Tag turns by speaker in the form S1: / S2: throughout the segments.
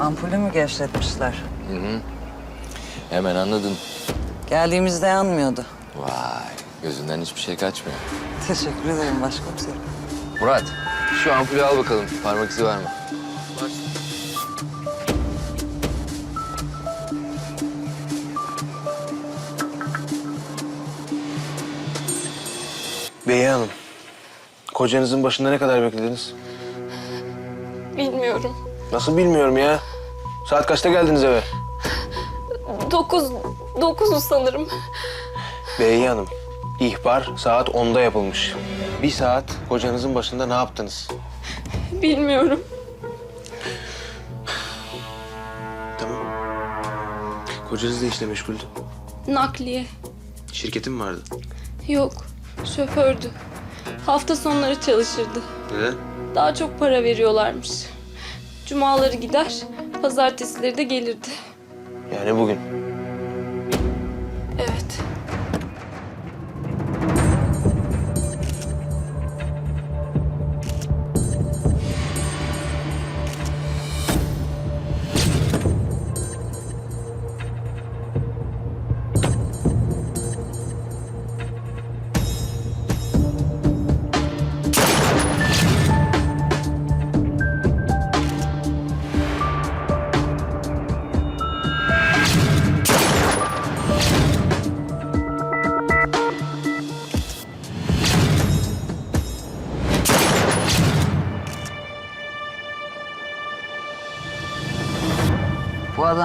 S1: Ampulü mü gevşetmişler?
S2: Hemen anladın.
S1: Geldiğimizde yanmıyordu.
S2: Vay, gözünden hiçbir şey kaçmıyor.
S1: Teşekkür ederim başkomiserim.
S2: Murat, şu ampulü al bakalım. Parmak izi var mı?
S3: Beyye Hanım, kocanızın başında ne kadar beklediniz?
S4: Bilmiyorum.
S3: Nasıl bilmiyorum ya. Saat kaçta geldiniz eve?
S4: Dokuz, dokuzu sanırım.
S3: Beyye Hanım, ihbar saat 10'da yapılmış. Bir saat kocanızın başında ne yaptınız?
S4: Bilmiyorum.
S3: Tamam. Kocanız da işle meşguldü.
S4: Nakliye.
S3: Şirketin mi vardı?
S4: Yok. Şofördü. Hafta sonları çalışırdı.
S3: Neden?
S4: Daha çok para veriyorlarmış. Cumaları gider, pazartesileri de gelirdi.
S3: Yani bugün.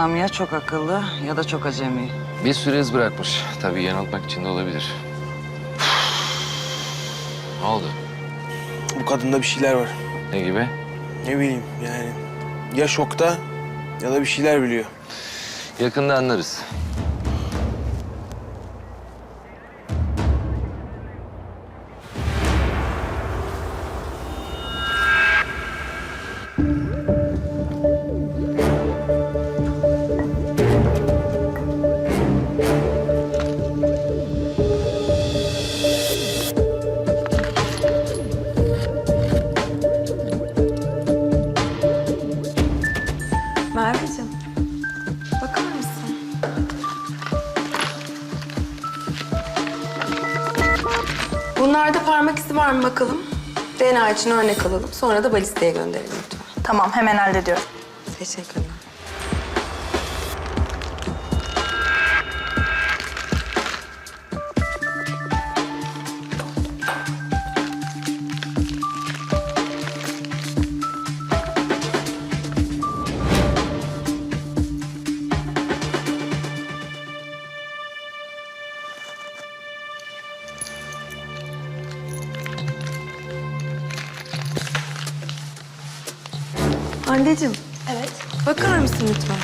S1: Adam ya çok akıllı ya da çok acemi.
S2: Bir süre iz bırakmış. Tabii yanıltmak için de olabilir. ne oldu?
S3: Bu kadında bir şeyler var.
S2: Ne gibi?
S3: Ne bileyim yani. Ya şokta ya da bir şeyler biliyor.
S2: Yakında anlarız.
S5: Bunlarda parmak izi var mı bakalım? DNA için örnek alalım. Sonra da balisteye gönderelim lütfen.
S6: Tamam hemen hallediyorum.
S5: Teşekkürler. Anneciğim.
S6: Evet.
S5: Bakar mısın lütfen?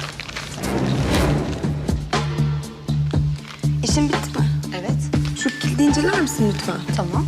S5: İşin bitti mi?
S6: Evet.
S5: Şu kilidi inceler misin lütfen?
S6: Tamam.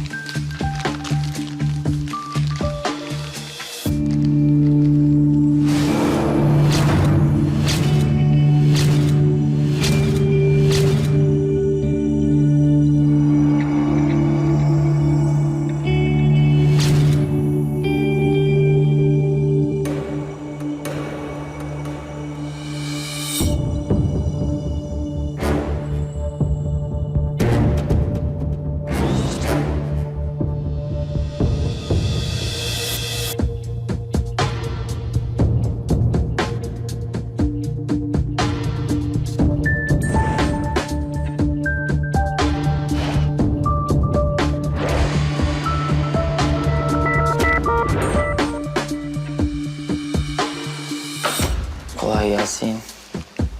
S7: Kolay gelsin.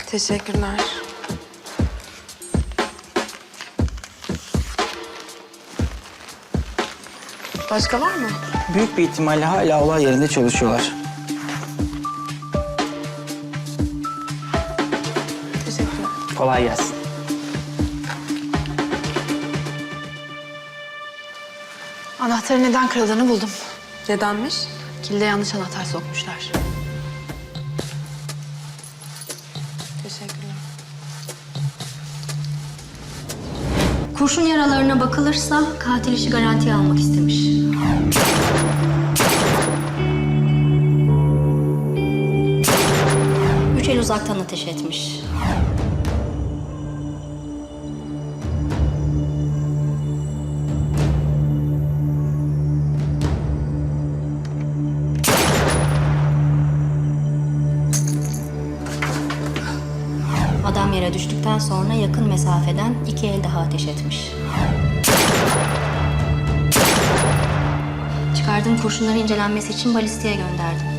S5: Teşekkürler. Başka var mı?
S7: Büyük bir ihtimalle hala olay yerinde çalışıyorlar.
S5: Teşekkürler.
S7: Kolay gelsin.
S6: Anahtarın neden kırıldığını buldum.
S5: Nedenmiş?
S6: Kilide yanlış anahtar sokmuşlar.
S8: Kurşun yaralarına bakılırsa katil işi garantiye almak istemiş. uzaktan ateş etmiş. Adam yere düştükten sonra yakın mesafeden iki el daha ateş etmiş. Çıkardığım kurşunları incelenmesi için balisteye gönderdim.